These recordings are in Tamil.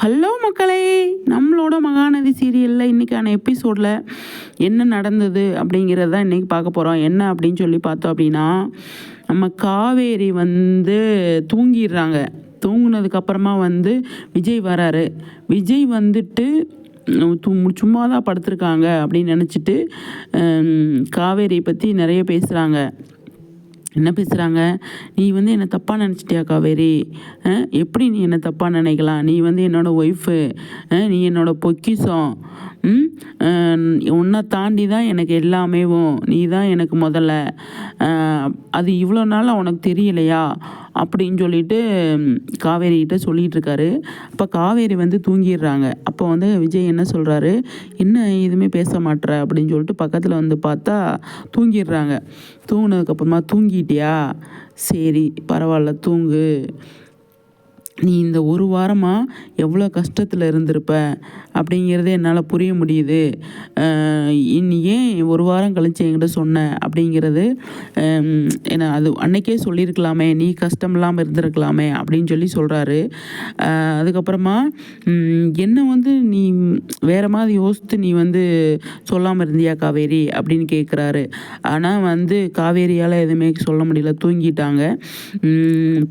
ஹலோ மக்களே. நம்மளோட மகாநதி சீரியலில் இன்றைக்கான எபிசோடில் என்ன நடந்தது அப்படிங்கிறத தான் இன்றைக்கி பார்க்க போகிறோம் என்ன அப்படின்னு சொல்லி பார்த்தோம் அப்படின்னா நம்ம காவேரி வந்து தூங்கிடுறாங்க. தூங்கினதுக்கப்புறமா வந்து விஜய் வராரு. விஜய் வந்துட்டு சும்மா தான் படுத்திருக்காங்க அப்படின்னு நினச்சிட்டு காவேரியை பற்றி நிறைய பேசுகிறாங்க என்ன பேசுகிறாங்க நீ வந்து என்னை தப்பாக நினச்சிட்டியா காவேரி எப்படி நீ என்னை தப்பாக நினைக்கலாம்? நீ வந்து என்னோடய ஒய்ஃபு நீ என்னோட பொக்கிஷம். உன்னை தாண்டி தான் எனக்கு எல்லாமேவும் நீ தான் எனக்கு முதல்ல. அது இவ்வளோ நாள் உனக்கு தெரியலையா? அப்படின்னு சொல்லிட்டு காவேரிகிட்ட காவேரி இருக்காரு. அப்போ காவேரி வந்து தூங்கிடுறாங்க. அப்போ வந்து விஜய் என்ன சொல்கிறாரு என்ன எதுவுமே பேச மாட்ற? அப்படின்னு சொல்லிட்டு பக்கத்தில் வந்து பார்த்தா தூங்கிடுறாங்க. தூங்கினதுக்கப்புறமா தூங்கிட்டியா? சரி பரவாயில்ல தூங்கு. நீ இந்த ஒரு வாரமாக எவ்வளோ கஷ்டத்தில் இருந்திருப்ப? அப்படிங்கிறது என்னால் புரிய முடியுது. அஹ் ஏன் ஒரு வாரம் கழிச்சு என்கிட்ட சொன்ன? அப்படிங்கிறது என்ன அது அன்னைக்கே சொல்லியிருக்கலாமே நீ கஷ்டம் இல்லாமல் இருந்திருக்கலாமே அப்படின்னு சொல்லி சொல்கிறாரு அதுக்கப்புறமா என்ன வந்து நீ வேறு மாதிரி யோசித்து நீ வந்து சொல்லாமல் இருந்தியா காவேரி? அப்படின்னு கேட்குறாரு ஆனால் வந்து காவேரியால் எதுவுமே சொல்ல முடியல. தூங்கிட்டாங்க.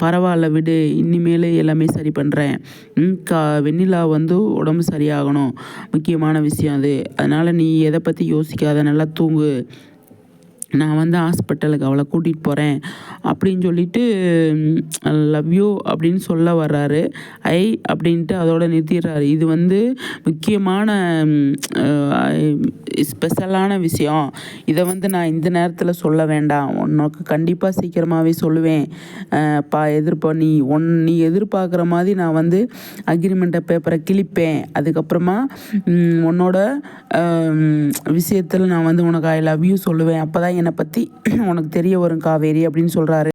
பரவாயில்ல விடு. இனிமேல் எல்லாம் எல்லாமே சரி பண்ணுறேன் கா வெண்ணிலா வந்து உடம்பு சரியாகணும். முக்கியமான விஷயம் அது. அதனால் நீ எதை பற்றி யோசிக்காத நல்லா தூங்கு. நான் வந்து ஹாஸ்பிட்டலுக்கு அவளை கூட்டிகிட்டு போகிறேன் அப்படின்னு சொல்லிட்டு லவ் யூ அப்படின்னு சொல்ல வர்றாரு. ஐ அப்படின்ட்டு அதோட நிறுத்திடுறாரு. இது வந்து முக்கியமான ஸ்பெஷலான விஷயம். இதை வந்து நான் இந்த நேரத்தில் சொல்ல வேண்டாம். உனக்கு கண்டிப்பாக சீக்கிரமாகவே சொல்லுவேன். பா எதிர்ப்பா நீ ஒன் நீ எதிர்பார்க்குற மாதிரி நான் வந்து அக்ரிமெண்ட்டை பேப்பரை கிழிப்பேன். அதுக்கப்புறமா உன்னோட விஷயத்தில் நான் வந்து உனக்கு ஐ லவ் யூ சொல்லுவேன். அப்போ தான் என்னை பற்றி உனக்கு தெரிய வரும் காவேரி அப்படின்னு சொல்கிறாரு